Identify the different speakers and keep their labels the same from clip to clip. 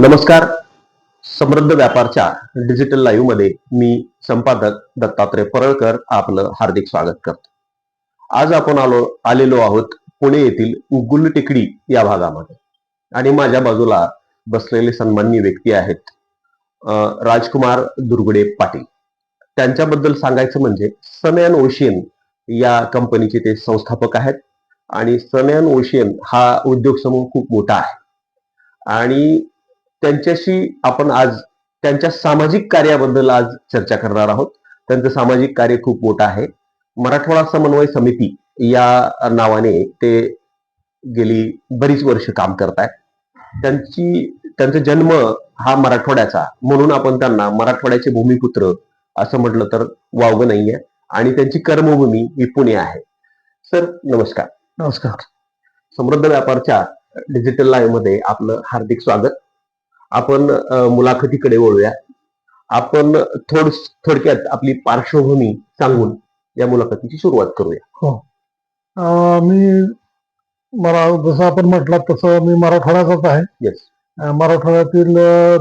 Speaker 1: नमस्कार. समृद्ध व्यापारच्या डिजिटल लाईव्हमध्ये मी संपादक दत्तात्रय परळकर आपलं हार्दिक स्वागत करतो. आज आपण आलो आलेलो आहोत पुणे येथील गुलटेकडी या भागामध्ये. आणि माझ्या बाजूला बसलेले सन्माननीय व्यक्ती आहेत राजकुमार दुर्गडे पाटील. त्यांच्याबद्दल सांगायचं म्हणजे सनयन ओशियन या कंपनीचे ते संस्थापक आहेत आणि सनयन ओशियन हा उद्योग समूह खूप मोठा आहे. आणि त्यांच्याशी आपण आज त्यांच्या सामाजिक कार्याबद्दल आज चर्चा करणार आहोत. त्यांचं सामाजिक कार्य खूप मोठं आहे. मराठवाडा समन्वय समिती या नावाने ते गेली बरीच वर्ष काम करत आहेत त्यांची त्यांचा जन्म हा मराठवाड्याचा. म्हणून आपण त्यांना मराठवाड्याचे भूमिपुत्र असं म्हटलं तर वावगं नाहीये. आणि त्यांची कर्मभूमी ही पुणे आहे. सर नमस्कार.
Speaker 2: नमस्कार.
Speaker 1: समृद्ध व्यापारच्या डिजिटल लाईव्हमध्ये आपलं हार्दिक स्वागत. आपण मुलाखतीकडे वळूया. आपण थोड थोडक्यात आपली पार्श्वभूमी सांगून या मुलाखतीची सुरुवात करूया.
Speaker 2: अं, मी मला जसं आपण म्हटलं तसं मी मराठवाड्याचाच आहे.
Speaker 1: येस
Speaker 2: मराठवाड्यातील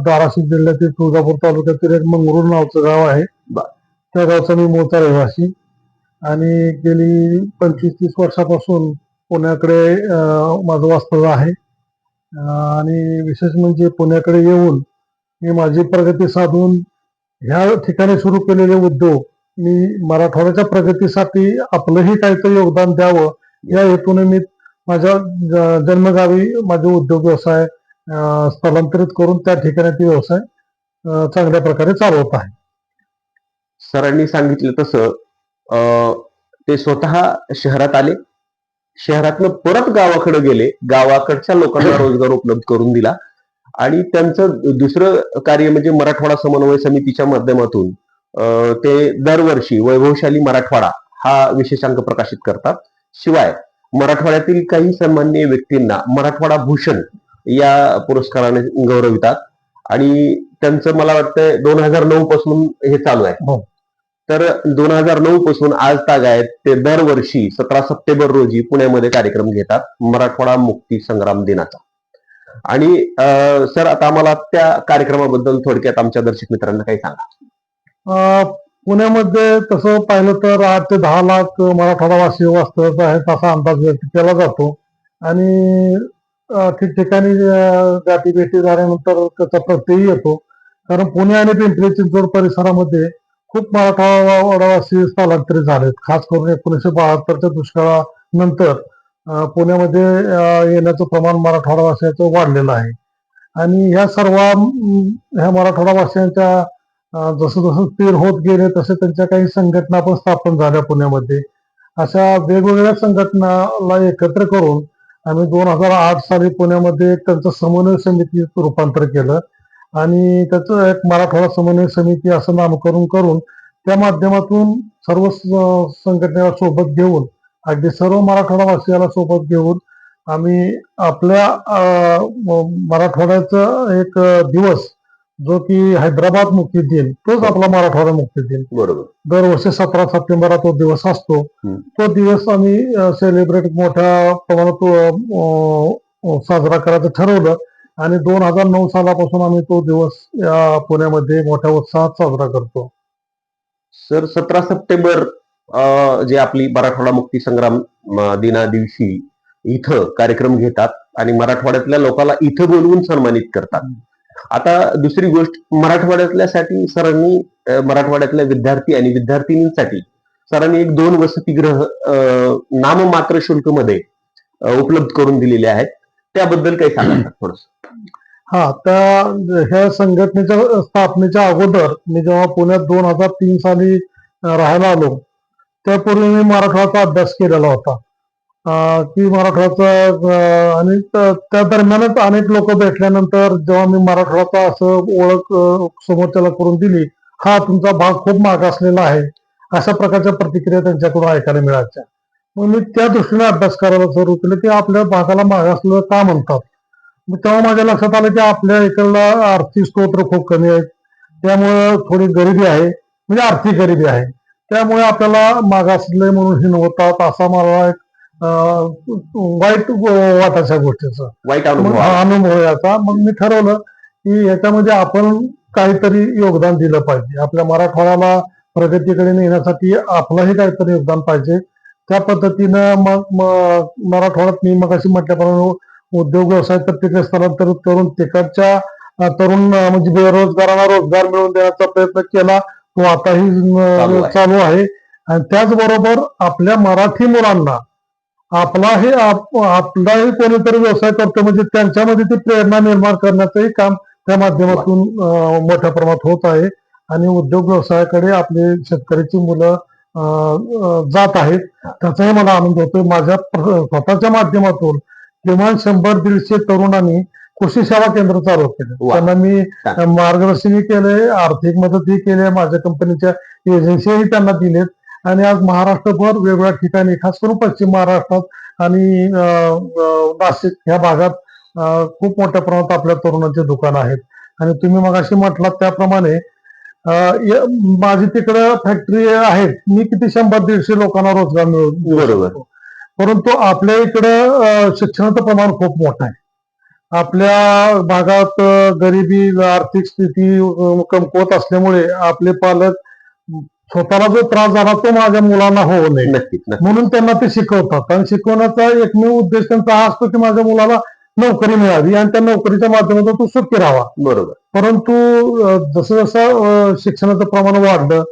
Speaker 2: धाराशिव जिल्ह्यातील तुळजापूर तालुक्यातील एक मंगरूळ नावचं गाव आहे. त्या गावचा मी मूळचा रहिवासी. आणि गेली पंचवीस तीस वर्षापासून पुण्याकडे माझं वास्तव्य आहे. आणि विशेष म्हणजे पुण्याकडे येऊन मी माझी प्रगती साधून ह्या ठिकाणी सुरू केलेले उद्योग मी मराठवाड्याच्या प्रगतीसाठी आपलंही काहीतरी योगदान द्यावं या हेतूने मी माझ्या जन्मगावी माझे उद्योग व्यवसाय स्थलांतरित करून त्या ठिकाणी ते व्यवसाय चांगल्या प्रकारे चालवत आहे.
Speaker 1: सरांनी सांगितलं तसं ते स्वतः शहरात आले शहरातनं परत गावाकडे गेले गावाकडच्या लोकांना रोजगार उपलब्ध करून दिला. आणि त्यांचं दुसरं कार्य म्हणजे मराठवाडा समन्वय समितीच्या माध्यमातून ते दरवर्षी वैभवशाली मराठवाडा हा विशेषांक प्रकाशित करतात. शिवाय मराठवाड्यातील काही सन्माननीय व्यक्तींना मराठवाडा भूषण या पुरस्काराने गौरवितात. आणि त्यांचं मला वाटतं दोन हजार नऊ पासून हे चालू आहे.
Speaker 2: हो.
Speaker 1: तर दोन हजार नऊ पासून आज ताग आहेत ते दरवर्षी सतरा सप्टेंबर रोजी पुण्यामध्ये कार्यक्रम घेतात मराठवाडा मुक्ती संग्राम दिनाचा. आणि अं, सर आता आम्हाला त्या कार्यक्रमाबद्दल थोडक्यात आमच्या दर्शक मित्रांना काही सांगा.
Speaker 2: पुण्यामध्ये तसं पाहिलं तर आठ ते दहा लाख मराठवाडावासी वास्तव्यात आहेत असा अंदाज व्यक्त केला जातो. आणि ठिकठिकाणी जाती भेटी झाल्यानंतर त्याचा प्रत्यय येतो. कारण पुणे आणि पिंपरी चिंचवड परिसरामध्ये खूप मराठवाडावासी स्थलांतरित झालेत. खास करून एकोणीसशे बहात्तरच्या दुष्काळानंतर पुण्यामध्ये येण्याचं प्रमाण मराठवाडावासियांचं वाढलेलं आहे. आणि ह्या सर्व ह्या मराठवाडावासियांच्या जसं जसं स्थिर होत गेले तसे त्यांच्या काही संघटना पण स्थापन झाल्या पुण्यामध्ये. अशा वेगवेगळ्या संघटनाला एकत्र करून आम्ही दोन हजार आठ साली पुण्यामध्ये एक त्यांचं समन्वय समितीत रूपांतर केलं. आणि त्याचं एक मराठवाडा समन्वय समिती असं नामकरण करून त्या माध्यमातून सर्व संघटनेला सोबत घेऊन अगदी सर्व मराठवाडावासियाला सोबत घेऊन आम्ही आपल्या मराठवाड्याचा एक दिवस जो की हैदराबाद मुक्ती दिन तोच आपला मराठवाडा मुक्ती दिन.
Speaker 1: बरोबर.
Speaker 2: दरवर्षी सतरा सप्टेंबरला तो दिवस असतो. तो दिवस आम्ही सेलिब्रेट मोठ्या प्रमाणात साजरा करायचं ठरवलं. आणि दोन हजार नऊ सालापासून आम्ही तो दिवस या पुण्यामध्ये मोठ्या उत्साहात साजरा करतो.
Speaker 1: सर सतरा सप्टेंबर जे आपली मराठवाडा मुक्ती संग्राम दिना दिवशी इथं कार्यक्रम घेतात आणि मराठवाड्यातल्या लोकांना इथं बोलवून सन्मानित करतात. आता दुसरी गोष्ट मराठवाड्यातल्यासाठी सरांनी मराठवाड्यातल्या विद्यार्थी आणि विद्यार्थिनींसाठी सरांनी एक दोन वसतिगृह नाममात्र शुल्कमध्ये उपलब्ध करून दिलेले आहेत. त्याबद्दल काही सांगा थोडस?
Speaker 2: हा त्या ह्या संघटनेच्या स्थापनेच्या अगोदर मी जेव्हा पुण्यात दोन हजार तीन साली राहायला आलो त्यापूर्वी मी मराठवाचा अभ्यास केलेला होता. की मराठवाचा आणि त्या दरम्यानच अनेक लोक भेटल्यानंतर जेव्हा मी मराठवाचा असं ओळख समोरच्याला करून दिली हा तुमचा भाग खूप मागासलेला आहे अशा प्रकारच्या प्रतिक्रिया त्यांच्याकडून ऐकायला मिळायच्या. मग मी त्या दृष्टीने अभ्यास करायला सुरू केलं की आपल्या भागाला मागासलेलं का म्हणतात? तेव्हा माझ्या लक्षात आलं की आपल्या इकडला आर्थिक स्तोत्र खूप कमी आहेत. त्यामुळं थोडी गरिबी आहे. म्हणजे आर्थिक गरिबी आहे. त्यामुळे आपल्याला मागासले म्हणून हिनवतात असा मला एक वाईट वाटायच्या गोष्टीचा.
Speaker 1: वाईट अनुभव
Speaker 2: याचा. मग मी ठरवलं की याच्यामध्ये आपण काहीतरी योगदान दिलं पाहिजे. आपल्या मराठवाड्याला प्रगतीकडे नेण्यासाठी आपलंही काहीतरी योगदान पाहिजे. त्या पद्धतीनं मग मराठवाड्यात मी मग अशी म्हटल्याप्रमाणे उद्योग व्यवसाय तर तिकडे स्थलांतरित करून तिकडच्या तरुण म्हणजे बेरोजगारांना रोजगार मिळवून देण्याचा प्रयत्न केला. तो आताही
Speaker 1: चालू आहे.
Speaker 2: आणि त्याचबरोबर आपल्या मराठी मुलांना आपलाही आप- आपलाही कोणीतरी व्यवसाय करतो म्हणजे त्यांच्यामध्ये ती प्रेरणा निर्माण करण्याचंही काम त्या माध्यमातून मोठ्या प्रमाणात होत आहे. आणि उद्योग व्यवसायाकडे आपले शेतकऱ्याची मुलं जात आहेत. त्याचाही मला आनंद होतोय. माझ्या स्वतःच्या माध्यमातून किमान शंभर दीडशे तरुणांनी कृषी सेवा केंद्र चालू केले. त्यांना मी मार्गदर्शनही केले आर्थिक मदतही केली माझ्या कंपनीच्या एजन्सीही त्यांना दिलेत. आणि आज महाराष्ट्रभर वेगवेगळ्या ठिकाणी खास करून पश्चिम महाराष्ट्रात आणि नाशिक ह्या भागात खूप मोठ्या प्रमाणात आपल्या तरुणांचे दुकान आहेत. आणि तुम्ही मग अशी म्हटलात त्याप्रमाणे माझी तिकडं फॅक्टरी आहेत मी किती शंभर दीडशे लोकांना रोजगार मिळवून
Speaker 1: बरोबर.
Speaker 2: परंतु आपल्या इकडं शिक्षणाचं प्रमाण खूप मोठं आहे. आपल्या भागात गरिबी आर्थिक स्थिती कमकुवत असल्यामुळे आपले पालक स्वतःला जो त्रास झाला तो माझ्या मुलांना होऊ नये. म्हणून त्यांना ते शिकवतात. आणि शिकवण्याचा एकमेव उद्देश त्यांचा हा असतो की माझ्या मुलाला नोकरी मिळावी आणि त्या नोकरीच्या माध्यमातून तो सुखी राहावा.
Speaker 1: बरोबर.
Speaker 2: परंतु जसं जसं शिक्षणाचं प्रमाण वाढलं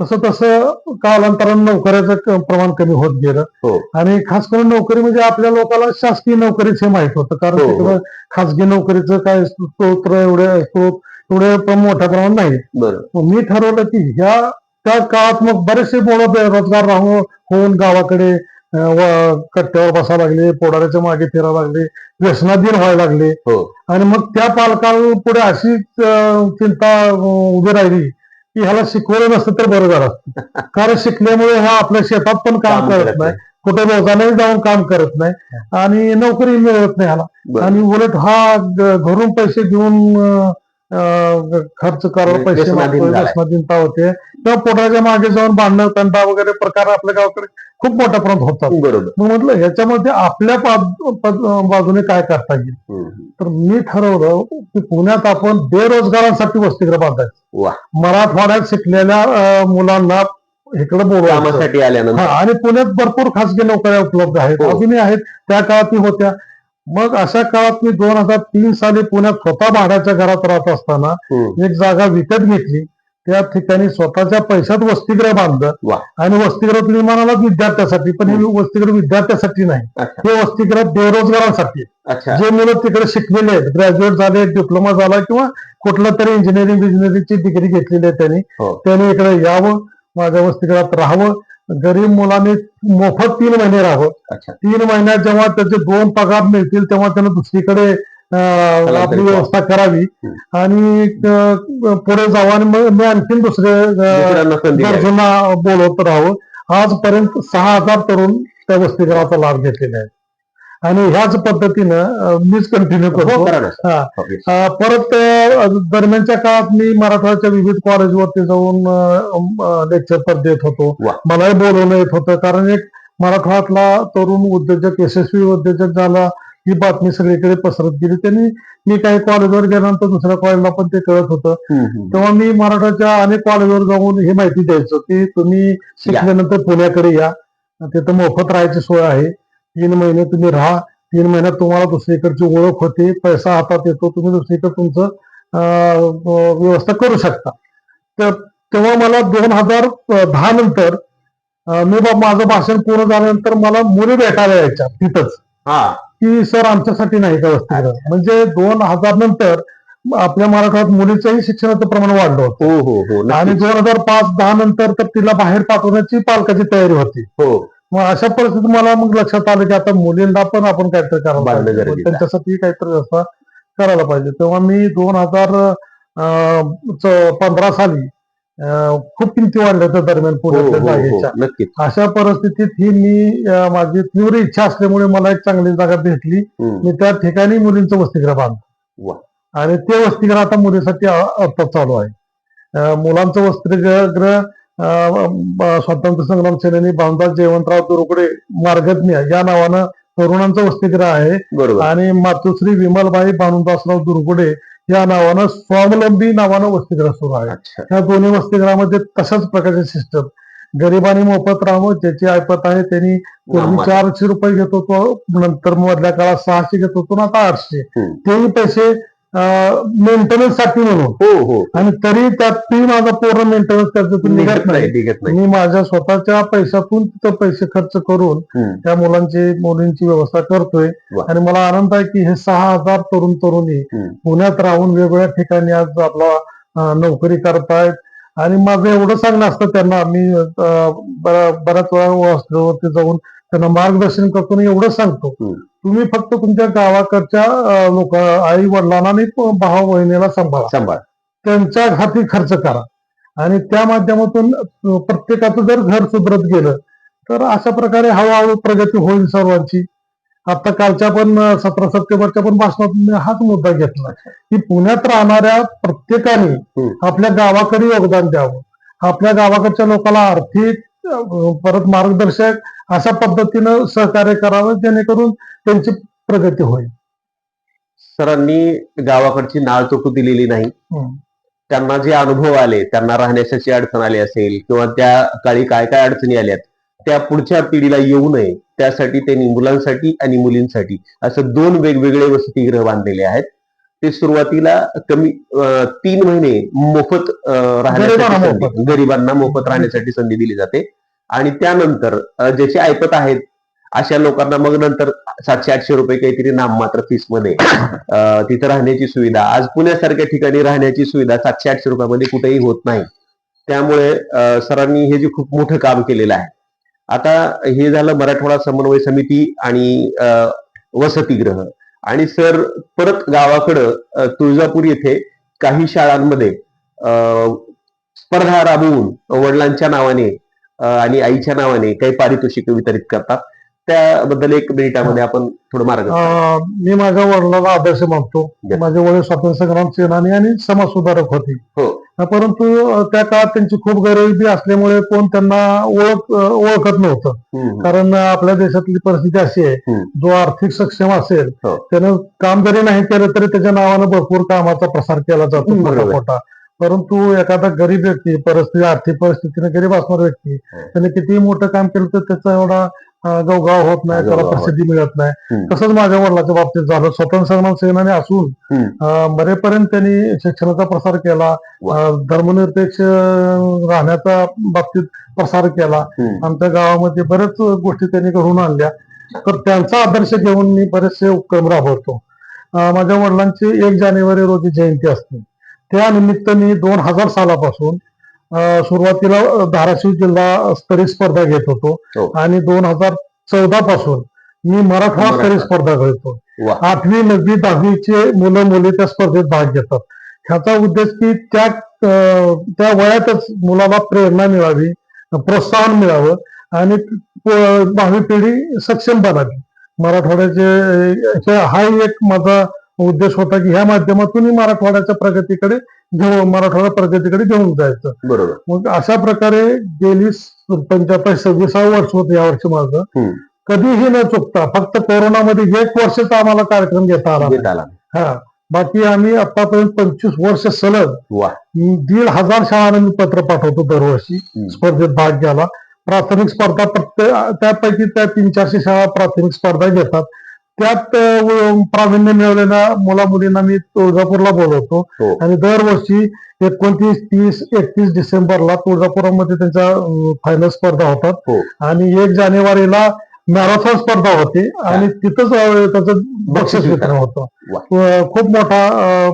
Speaker 2: तसं तसं कालांतरानं नोकऱ्याचं प्रमाण कमी होत गेलं.
Speaker 1: हो.
Speaker 2: आणि खास करून नोकरी म्हणजे आपल्या लोकांना शासकीय नोकरीच हे माहीत होतं. कारण
Speaker 1: हो, हो.
Speaker 2: तिकडं खासगी नोकरीचं काय स्तोत्र एवढे स्त्रोत एवढे पण मोठ्या प्रमाणात नाही मी ठरवलं की ह्या त्या काळात मग बरेचसे मुलं बेरोजगार राहून होऊन गावाकडे कट्ट्यावर बसायला लागले पोडाऱ्याच्या मागे फिरायला लागले व्यसनाधीन व्हायला लागले. आणि मग त्या पालकांपुढे अशीच चिंता उभी राहिली की ह्याला शिकवलं नसतं तर बरं झालं असतं. कारण शिकल्यामुळे हा आपल्या शेतात पण काम करत नाही. कुठे रोजाने जाऊन काम करत नाही. आणि नोकरी मिळत नाही ह्याला.
Speaker 1: बरोबर.
Speaker 2: आणि उलट हा घरून पैसे अं, खर्च करायला पैसे मागतोय,
Speaker 1: झालाय.
Speaker 2: व्यसनाधीनता होते किंवा पोटाच्या मागे जाऊन भांडणं तंटा वगैरे प्रकार आपल्या गावाकडे खूप मोठ्या प्रमाणात होतात.
Speaker 1: बरोबर.
Speaker 2: मग म्हटलं ह्याच्यामध्ये आपल्या बाजूने काय करता येईल. तर मी ठरवलं की पुण्यात आपण बेरोजगारांसाठी वसतिगृह बांधायचं. मराठवाड्यात शिकलेल्या मुलांना इकडे हा
Speaker 1: आल्यानंतर.
Speaker 2: आणि पुण्यात भरपूर खासगी नोकऱ्या उपलब्ध आहेत.
Speaker 1: हो.
Speaker 2: अजूनही आहेत. त्या काळातही होत्या. मग अशा काळात मी दोन हजार तीन साली पुण्यात स्वतः भाड्याच्या घरात राहत असताना. एक जागा विकत घेतली. त्या ठिकाणी स्वतःच्या पैशात वसतिगृह बांधलं. आणि वसतिगृह तुम्ही म्हणाला विद्यार्थ्यासाठी पण हे वसतिगृह विद्यार्थ्यासाठी नाही. हे वसतिगृह बेरोजगारांसाठी. जे मुलं तिकडे शिकलेले आहेत ग्रॅज्युएट झाले डिप्लोमा झाला किंवा कुठलं तरी इंजिनिअरिंग बिजिनिअरिंगची डिग्री घेतलेली आहे त्यांनी.
Speaker 1: हो.
Speaker 2: त्यांनी इकडे यावं माझ्या वसतिगृहात राहावं. गरीब मुलांनी मोफत तीन महिने राहावं. तीन महिन्यात जेव्हा त्याचे दोन पगार मिळतील तेव्हा त्यानं दुसरीकडे आपली व्यवस्था करावी. आणि पुढे जावं आणि मग मी आणखीन दुसरे. गरजूंना बोलवत राहावं. आजपर्यंत सहा हजार तरुण त्या वसतिगृहाचा लाभ घेतलेले आहेत. आणि ह्याच पद्धतीनं मीच कंटिन्यू
Speaker 1: हो
Speaker 2: करतो. हा. परत दरम्यानच्या काळात मी मराठवाड्याच्या विविध कॉलेजवरती जाऊन लेक्चर पण देत होतो. मलाही बोलवलं येत होतं. कारण एक मराठवाड्यातला तरुण उद्योजक यशस्वी उद्योजक झाला ही बातमी सगळीकडे पसरत गेली. त्यांनी मी काही कॉलेजवर गेल्यानंतर दुसऱ्या कॉलेजला पण ते कळत होतं. तेव्हा मी मराठवाड्याच्या अनेक कॉलेजवर जाऊन ही माहिती द्यायचो की तुम्ही शिकल्यानंतर पुण्याकडे या. तिथं मोफत राहायची सोय आहे. तीन महिने तुम्ही राहा. तीन महिन्यात तुम्हाला दुसरीकडची ओळख होते. पैसा हातात येतो. तुम्ही दुसरीकडे तुमचं व्यवस्था करू शकता. तर तेव्हा मला दोन हजार दहा नंतर मी बा- माझं भाषण पूर्ण झाल्यानंतर मला मुली भेटायला यायच्या तिथंच.
Speaker 1: हा.
Speaker 2: की सर आमच्यासाठी नाही का वसतिगृह म्हणजे दोन हजार नंतर आपल्या मराठवाड्यात मुलीचंही शिक्षणाचं प्रमाण वाढलं होतं.
Speaker 1: हो हो हो.
Speaker 2: आणि. दोन हजार पाच दहा नंतर तर तिला बाहेर पाठवण्याची पालकाची तयारी होती.
Speaker 1: हो.
Speaker 2: मग अशा परिस्थितीत मला मग लक्षात आलं की आता मुलींना पण आपण काहीतरी करायला पाहिजे. त्यांच्यासाठी काहीतरी व्यवस्था करायला पाहिजे. तेव्हा मी दोन हजार पंधरा साली खूप किमती वाढल्या त्या दरम्यान
Speaker 1: हो
Speaker 2: पुण्यातल्या
Speaker 1: हो हो
Speaker 2: अशा परिस्थितीत ही मी माझी तीव्र इच्छा असल्यामुळे मला एक चांगली जागा भेटली. मी त्या ठिकाणी मुलींचं वसतिगृह बांधलं.
Speaker 1: वा.
Speaker 2: आणि ते वसतिगृह आता मुलीसाठी आता चालू आहे. मुलांचं वसतिगृह स्वातंत्र्य संग्राम सेनानी भामदास जयवंतराव दुरुकडे मार्गज्ञ या नावानं तरुणांचं वसतिगृह आहे. आणि मातोश्री विमलबाई भानुदासराव दुर्गुडे या नावानं स्वावलंबी नावानं वसतिगृह सुरू आहे. या दोन्ही वसतिगृहामध्ये तशाच प्रकारचे सिस्टम गरिबांनी मोफत राहावं ज्याची ऐपत आहे त्यांनी पूर्वी. चारशे रुपये घेत होतो नंतर मधल्या काळात सहाशे घेत होतो ना आता आठशे. तेही पैसे मेंटेनन्ससाठी म्हणून
Speaker 1: हो हो
Speaker 2: आणि तरी त्यात ती माझा पूर्ण मेंटेनन्स त्याच्यातून निघत
Speaker 1: नाही
Speaker 2: नाही
Speaker 1: निघत नाही
Speaker 2: मी माझ्या स्वतःच्या पैशातून तिथं पैसे खर्च करून. त्या मुलांची मुलींची व्यवस्था करतोय. आणि मला आनंद आहे की हे सहा हजार तरुण तरुणी. पुण्यात राहून वेगवेगळ्या ठिकाणी आज आपला नोकरी करतायत आणि माझं एवढं सांगणं असतं त्यांना मी बऱ्याच वेळा हॉस्टेलवरती जाऊन त्यांना मार्गदर्शन करतो आणि एवढं सांगतो. तुम्ही फक्त तुमच्या गावाकडच्या लोक आई वडिलांना आणि भाऊ बहिणीला सांभाळा.
Speaker 1: सांभाळ.
Speaker 2: त्यांच्या हाती खर्च करा. आणि त्या माध्यमातून प्रत्येकाचं जर घर सुधरत गेलं तर अशा प्रकारे हळूहळू प्रगती होईल सर्वांची. आता कालच्या पण सतरा सप्टेंबरच्या पण भाषणात हाच मुद्दा घेतला की पुण्यात राहणाऱ्या प्रत्येकाने. आपल्या गावाकडे योगदान द्यावं आपल्या गावाकडच्या लोकांना आर्थिक परत मार्गदर्शक अशा पद्धतीनं सहकार्य करावं जेणेकरून त्यांची प्रगती होईल
Speaker 1: सरांनी गावाकडची नाळ चोखू दिलेली नाही. त्यांना जे अनुभव आले त्यांना राहण्याची अडचण आली असेल किंवा त्या काळी काय काय अडचणी आल्यात त्या पुढच्या पिढीला येऊ नये त्यासाठी त्यांनी मुलांसाठी आणि मुलींसाठी असं दोन वेगवेगळे वसतिगृह बांधलेले आहेत. ते सुरुवातीला कमी तीन महिने मोफत राहण्यासाठी
Speaker 2: गरिबांना मोफत.
Speaker 1: राहण्यासाठी संधी दिली जाते. आणि त्यानंतर ज्याचे ऐपत आहेत अशा लोकांना मग नंतर सातशे आठशे रुपये काहीतरी नाममात्र फीसमध्ये तिथं राहण्याची सुविधा. आज पुण्यासारख्या ठिकाणी राहण्याची सुविधा सातशे आठशे रुपयामध्ये कुठेही होत नाही. त्यामुळे सरांनी हे जे खूप मोठं काम केलेलं आहे आता हे झालं मराठवाडा समन्वय समिती आणि वसतिगृह. आणि सर परत गावाकडं तुळजापूर येथे काही शाळांमध्ये स्पर्धा राबवून वडिलांच्या नावाने आणि आईच्या नावाने काही पारितोषिक वितरित करतात. त्याबद्दल एक मिनिटामध्ये आपण थोडं मार्ग
Speaker 2: मी माझ्या वडिलांना आदर्श मानतो. माझे वडील स्वातंत्र्य संग्राम सेनानी आणि समाजसुधारक होते.
Speaker 1: हो.
Speaker 2: परंतु त्या काळात त्यांची खूप गरिबी असल्यामुळे कोण त्यांना ओळख ओळखत नव्हतं कारण आपल्या देशातली परिस्थिती अशी आहे. जो आर्थिक सक्षम असेल
Speaker 1: हो.
Speaker 2: त्यानं काम जरी नाही केलं तरी त्याच्या नावानं भरपूर कामाचा प्रसार केला जातो मोठा परंतु एखादा गरीब व्यक्ती परिस्थिती आर्थिक परिस्थितीने गरीब असणारा व्यक्ती
Speaker 1: हो.
Speaker 2: त्याने कितीही मोठं काम केलं तर त्याचा एवढा गवगाव होत नाही त्याला प्रसिद्धी मिळत नाही. तसंच माझ्या वडिलाच्या बाबतीत झालं. स्वतंत्र संग्राम सेनानी असून बरेपर्यंत त्यांनी शिक्षणाचा प्रसार केला धर्मनिरपेक्ष राहण्याचा बाबतीत प्रसार केला. आमच्या गावामध्ये बऱ्याच गोष्टी त्यांनी घडून आणल्या. तर त्यांचा आदर्श घेऊन मी बरेचसे उपक्रम राबवतो. माझ्या वडिलांची एक जानेवारी रोजी जयंती असते. त्यानिमित्त मी दोन हजार सालापासून सुरुवातीला धाराशिव जिल्हा स्तरीय स्पर्धा घेत
Speaker 1: हो.
Speaker 2: होतो आणि दोन हजार चौदा पासून मी मराठवाडा स्तरीय. स्पर्धा घेतो आठवी नववी दहावीचे मुलं मुली त्या स्पर्धेत भाग घेतात. ह्याचा उद्देश की त्या त्या वयातच मुलाला प्रेरणा मिळावी प्रोत्साहन मिळावं आणि भावी पिढी सक्षम बनावी. मराठवाड्याचे हाही एक माझा उद्देश होता की ह्या माध्यमातून मराठवाड्याच्या प्रगतीकडे घेऊन मराठवाडा प्रगतीकडे घेऊन जायचं.
Speaker 1: बरोबर.
Speaker 2: मग अशा प्रकारे गेली पंच्याहत्तर सव्वीसावं वर्ष होतं यावर्षी माझं.
Speaker 1: हम्म.
Speaker 2: कधीही न चुकता फक्त कोरोनामध्ये एक वर्षाचा आम्हाला कार्यक्रम घेता आला हा. बाकी आम्ही आतापर्यंत पंचवीस वर्ष सलग दीड हजार शाळांना मी पत्र पाठवतो दरवर्षी. स्पर्धेत भाग घ्यायला. प्राथमिक स्पर्धा प्रत्येक त्यापैकी त्या तीन चारशे शाळा प्राथमिक स्पर्धा घेतात. त्यात प्रावीण्य मिळवलेल्या मुला मुलींना मी तुळजापूरला बोलवतो.
Speaker 1: हो.
Speaker 2: आणि दरवर्षी एकोणतीस तीस एकतीस डिसेंबरला तुळजापुरामध्ये त्यांच्या फायनल स्पर्धा होतात.
Speaker 1: हो.
Speaker 2: आणि एक जानेवारीला मॅरेथॉन स्पर्धा होते. आणि तिथंच त्याचं बक्षीस वितरण होतं. खूप मोठा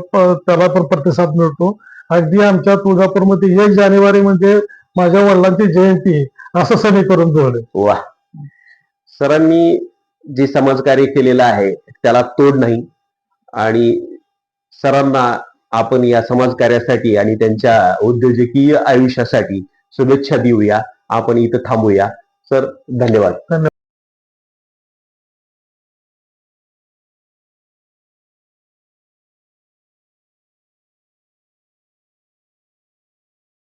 Speaker 2: त्याला पण प्रतिसाद मिळतो. अगदी आमच्या तुळजापूरमध्ये एक जानेवारी म्हणजे माझ्या वडिलांची जयंती असं समीकरण जुळले
Speaker 1: वा. सरांनी जे समाजकार्य केलेलं आहे त्याला तोड नाही. आणि सरांना आपण या समाजकार्यासाठी आणि त्यांच्या उद्योजकीय आयुष्यासाठी शुभेच्छा देऊया. आपण इथं थांबूया. सर धन्यवाद.